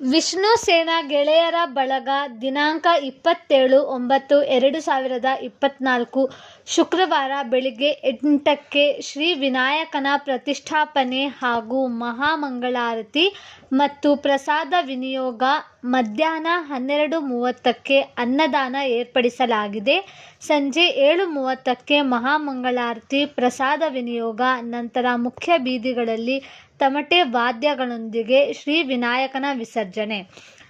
ವಿಷ್ಣು ಸೇನಾ ಗೆಳೆಯರ ಬಳಗ ದಿನಾಂಕ ಇಪ್ಪತ್ತೇಳು ಒಂಬತ್ತು ಎರಡು ಸಾವಿರದ ಇಪ್ಪತ್ತ್ನಾಲ್ಕು ಶುಕ್ರವಾರ ಬೆಳಿಗ್ಗೆ ಎಂಟಕ್ಕೆ ಶ್ರೀ ವಿನಾಯಕನ ಪ್ರತಿಷ್ಠಾಪನೆ ಹಾಗೂ ಮಹಾಮಂಗಳಾರತಿ ಮತ್ತು ಪ್ರಸಾದ ವಿನಿಯೋಗ ಮಧ್ಯಾಹ್ನ ಹನ್ನೆರಡು ಮೂವತ್ತಕ್ಕೆ ಅನ್ನದಾನ ಏರ್ಪಡಿಸಲಾಗಿದೆ. ಸಂಜೆ ಏಳು ಮೂವತ್ತಕ್ಕೆ ಮಹಾಮಂಗಳಾರತಿ, ಪ್ರಸಾದ ವಿನಿಯೋಗ, ನಂತರ ಮುಖ್ಯ ಬೀದಿಗಳಲ್ಲಿ ತಮಟೆ ವಾದ್ಯಗಳೊಂದಿಗೆ ಶ್ರೀ ವಿನಾಯಕನ ವಿಸರ್ಜನೆ.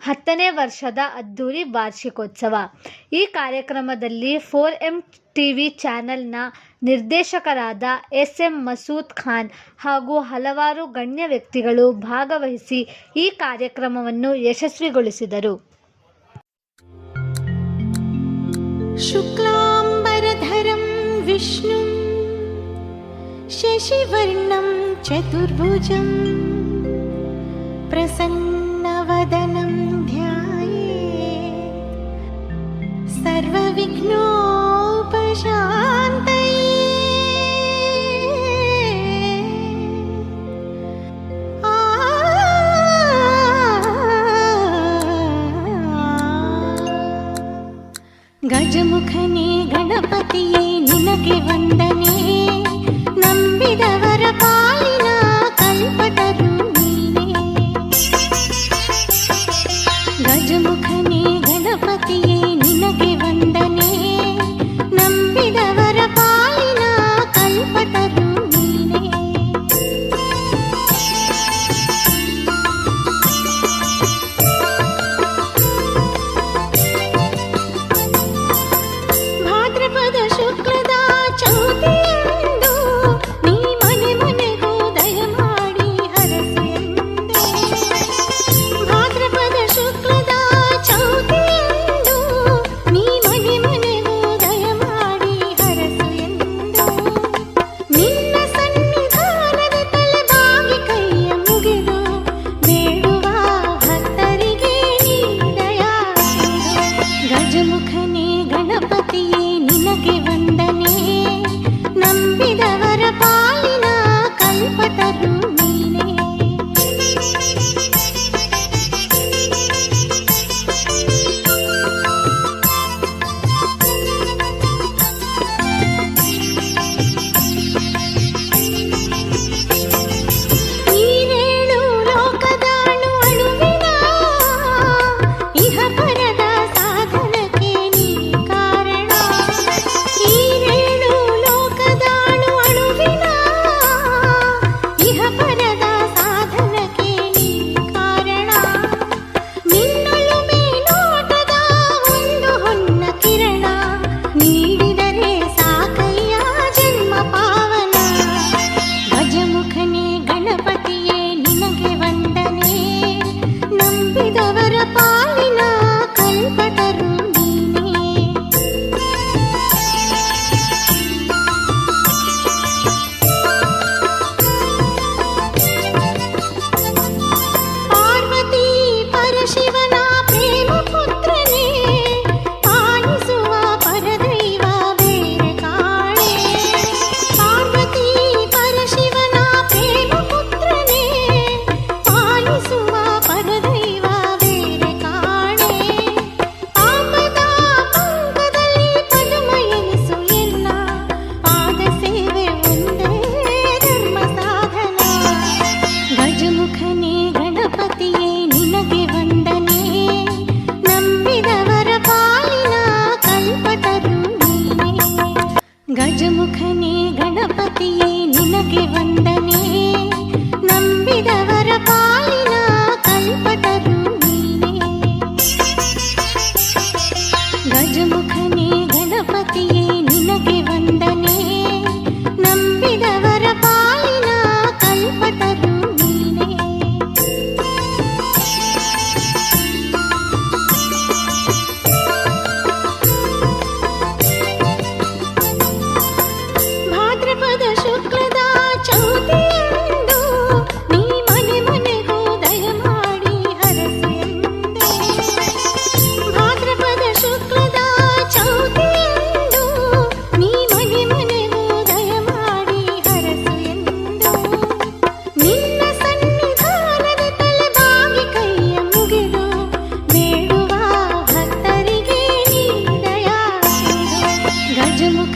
ಹತ್ತನೇ ವರ್ಷದ ಅದ್ದೂರಿ ವಾರ್ಷಿಕೋತ್ಸವ ಈ ಕಾರ್ಯಕ್ರಮದಲ್ಲಿ ಫೋರ್ ಎಂ ಟಿವಿ ಚಾನೆಲ್ನ ನಿರ್ದೇಶಕರಾದ ಎಸ್ ಎಂ ಮಸೂದ್ ಖಾನ್ ಹಾಗೂ ಹಲವಾರು ಗಣ್ಯ ವ್ಯಕ್ತಿಗಳು ಭಾಗವಹಿಸಿ ಈ ಕಾರ್ಯಕ್ರಮವನ್ನು ಯಶಸ್ವಿಗೊಳಿಸಿದರು शुक्लाम्बरधरं विष्णुं शशिवर्णं चतुर्भुजं प्रसन्नवदनं सर्वविघ्नो राजमुख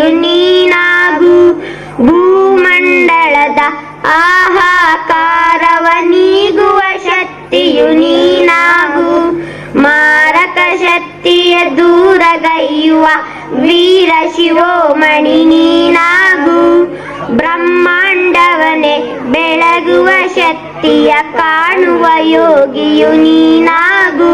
ಶಕ್ತಿಯು ನೀನಾಗು ಭೂಮಂಡಳದ ಆಹಾಕಾರವ ನೀಗುವ ಶಕ್ತಿಯು ನೀನಾಗು. ಮಾರಕ ಶಕ್ತಿಯ ದೂರಗೈಯುವ ವೀರ ಶಿವೋಮಣಿ ನೀನಾಗು. ಬ್ರಹ್ಮಾಂಡವನೇ ಬೆಳಗುವ ಶಕ್ತಿಯ ಕಾಣುವ ಯೋಗಿಯು ನೀನಾಗು.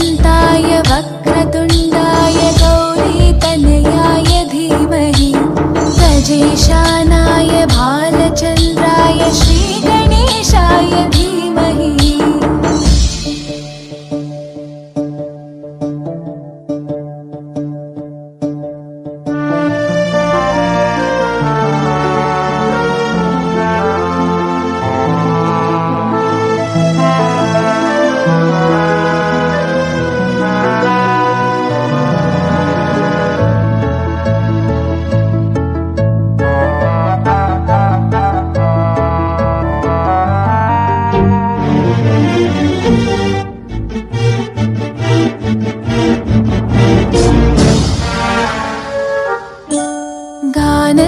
एकदन्ताय वक्रतुण्डाय गौरीतनयाय धीमहि गजेशानाय भालचन्द्राय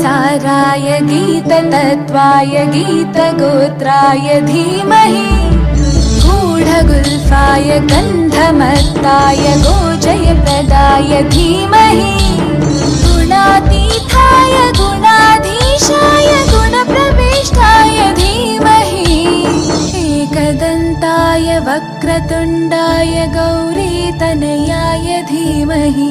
गीतरसाय गीततत्त्वाय गीतगोत्राय धीमहि। गूढगुल्फाय गन्धमत्ताय गोजयप्रदाय धीमहि। गुणातीताय गुणाधीशाय गुणप्रविष्टाय धीमहि। एकदन्ताय वक्रतुण्डाय गौरीतनयाय धीमहि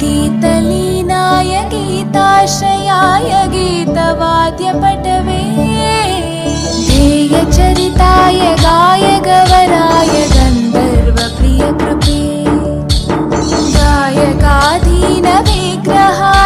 गीतलीनाय गीताश्रयाय गीतवाद्यपटवे। ध्येयचरिताय देयचरिताय गायकवराय गन्धर्वप्रियकृपे। गायकाधीनविग्रहा